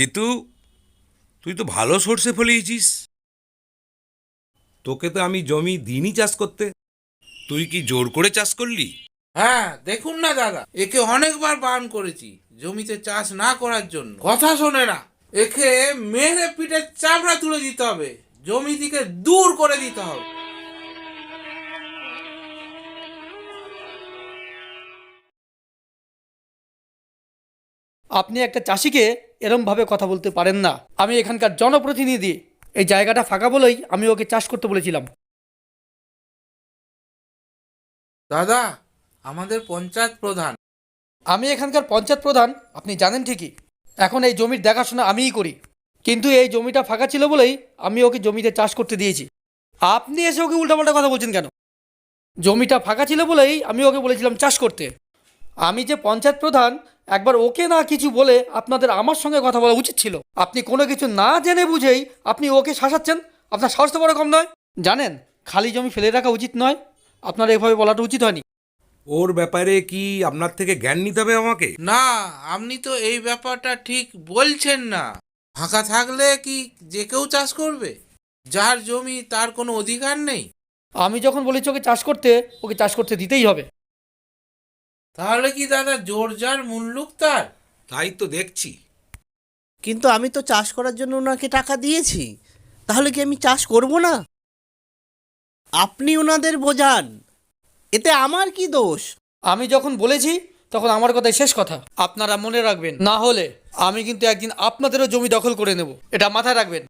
জিতু তুই তো ভালো সর্ষে ফলিয়েছিস। তোকে তো আমি জমি দিনই চাষ করতে। তুই কি জোর করে চাষ করলি? হ্যাঁ দেখুন না দাদা একে অনেকবার বারণ করেছি জমিতে চাষ না করার জন্য। কথা শোনে না একে মেরে পিঠে চামড়া তুলে দিতে হবে জমি থেকে দূর করে দিতে হবে। আপনি একটা চাষিকে এরমভাবে কথা বলতে পারেন না। আমি এখানকার জনপ্রতিনিধি। এই জায়গাটা ফাঁকা বলেই আমি ওকে চাষ করতে বলেছিলাম। দাদা আমাদের পঞ্চায়েত প্রধান। আমি এখানকার পঞ্চায়েত প্রধান আপনি জানেন ঠিকই। এখন এই জমির দেখাশোনা আমিই করি। কিন্তু এই জমিটা ফাঁকা ছিল বলেই আমি ওকে জমিতে চাষ করতে দিয়েছি। আপনি এসে ওকে উল্টাপাল্টা কথা বলছেন কেন? জমিটা ফাঁকা ছিল বলেই আমি ওকে বলেছিলাম চাষ করতে। আমি যে পঞ্চায়েত প্রধান একবার ওকে না কিছু বলে আপনাদের আমার সঙ্গে কথা বলা উচিত ছিল। আপনি কোনো কিছু না জেনে বুঝেই আপনি ওকে শাসাচ্ছেন। আপনার সাহস তো বড় কম নয়। জানেন খালি জমি ফেলে রাখা উচিত নয়। আপনার এভাবে বলাটা উচিত হয়নি। ওর ব্যাপারে কি আপনার থেকে জ্ঞান নিতে হবে আমাকে? না আপনি তো এই ব্যাপারটা ঠিক বলছেন না। ফাঁকা থাকলে কি যে কেউ চাষ করবে? যার জমি তার কোনো অধিকার নেই। আমি যখন বলেছি ওকে চাষ করতে ওকে চাষ করতে দিতেই হবে। তাহলে কি দাদা জোর যার মুল্লুক তার? তাই তো দেখছি। কিন্তু আমি তো চাষ করার জন্য ওনাকে টাকা দিয়েছি। তাহলে কি আমি চাষ করব না? আপনি ওনাদের বোঝান। এতে আমার কি দোষ? আমি যখন বলেছি তখন আমার কথাই শেষ কথা। আপনারা মনে রাখবেন না হলে আমি কিন্তু একদিন আপনাদেরও জমি দখল করে নেব। এটা মাথায় রাখবেন।